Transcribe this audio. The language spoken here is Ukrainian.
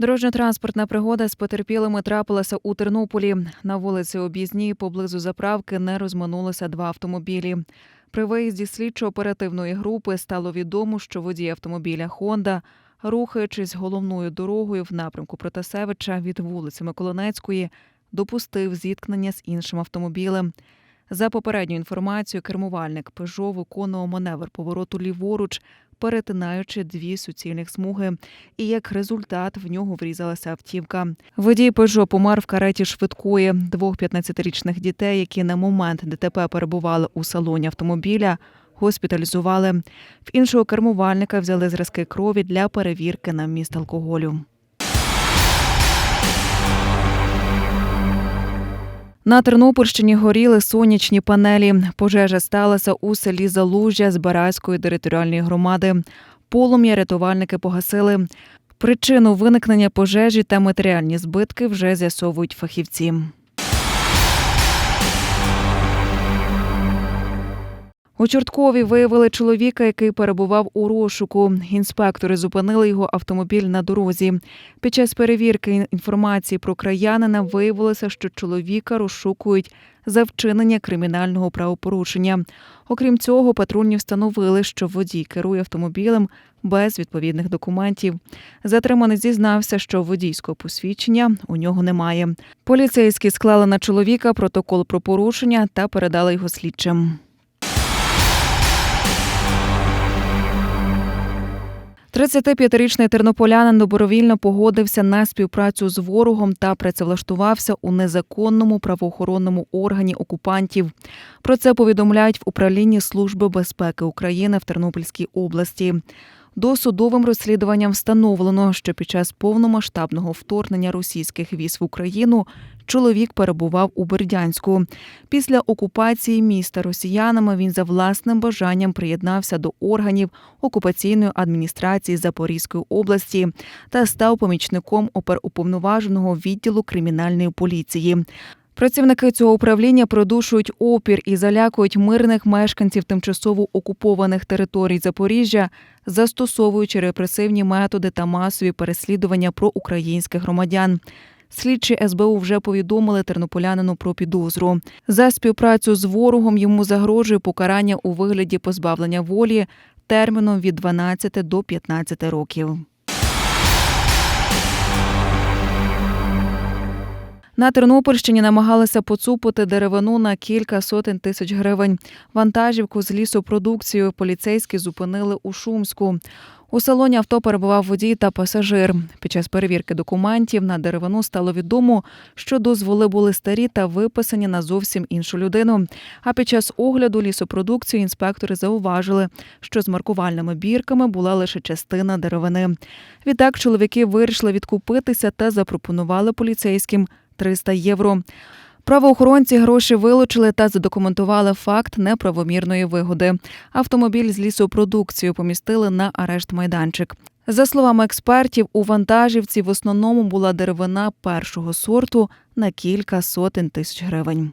Дорожньо-транспортна пригода з потерпілими трапилася у Тернополі. На вулиці Об'їзній поблизу заправки не розминулися два автомобілі. При виїзді слідчо-оперативної групи стало відомо, що водій автомобіля Хонда, рухаючись головною дорогою в напрямку Протасевича від вулиці Миколинецької, допустив зіткнення з іншим автомобілем. За попередньою інформацією, кермувальник Пежо виконував маневр повороту ліворуч, перетинаючи дві суцільних смуги, і як результат в нього врізалася автівка. Водій Пежо помер в кареті швидкої. Двох 15-річних дітей, які на момент ДТП перебували у салоні автомобіля, госпіталізували. В іншого кермувальника взяли зразки крові для перевірки на вміст алкоголю. На Тернопільщині горіли сонячні панелі. Пожежа сталася у селі Залужжя Збаразької територіальної громади. Полум'я рятувальники погасили. Причину виникнення пожежі та матеріальні збитки вже з'ясовують фахівці. У Чорткові виявили чоловіка, який перебував у розшуку. Інспектори зупинили його автомобіль на дорозі. Під час перевірки інформації про краянина виявилося, що чоловіка розшукують за вчинення кримінального правопорушення. Окрім цього, патрульні встановили, що водій керує автомобілем без відповідних документів. Затриманий зізнався, що водійського посвідчення у нього немає. Поліцейські склали на чоловіка протокол про порушення та передали його слідчим. 35-річний тернополянин добровільно погодився на співпрацю з ворогом та працевлаштувався у незаконному правоохоронному органі окупантів. Про це повідомляють в управлінні Служби безпеки України в Тернопільській області. Досудовим розслідуванням встановлено, що під час повномасштабного вторгнення російських військ в Україну чоловік перебував у Бердянську. Після окупації міста росіянами він за власним бажанням приєднався до органів окупаційної адміністрації Запорізької області та став помічником оперуповноваженого відділу кримінальної поліції. Працівники цього управління продушують опір і залякують мирних мешканців тимчасово окупованих територій Запоріжжя, застосовуючи репресивні методи та масові переслідування проукраїнських громадян. Слідчі СБУ вже повідомили тернополянину про підозру. За співпрацю з ворогом йому загрожує покарання у вигляді позбавлення волі терміном від 12 до 15 років. На Тернопільщині намагалися поцупити деревину на кілька сотень тисяч гривень. Вантажівку з лісопродукцією поліцейські зупинили у Шумську. У салоні авто перебував водій та пасажир. Під час перевірки документів на деревину стало відомо, що дозволи були старі та виписані на зовсім іншу людину. А під час огляду лісопродукції інспектори зауважили, що з маркувальними бірками була лише частина деревини. Відтак чоловіки вирішили відкупитися та запропонували поліцейським 300 євро. Правоохоронці гроші вилучили та задокументували факт неправомірної вигоди. Автомобіль з лісопродукцією помістили на арешт майданчик. За словами експертів, у вантажівці в основному була деревина першого сорту на кілька сотень тисяч гривень.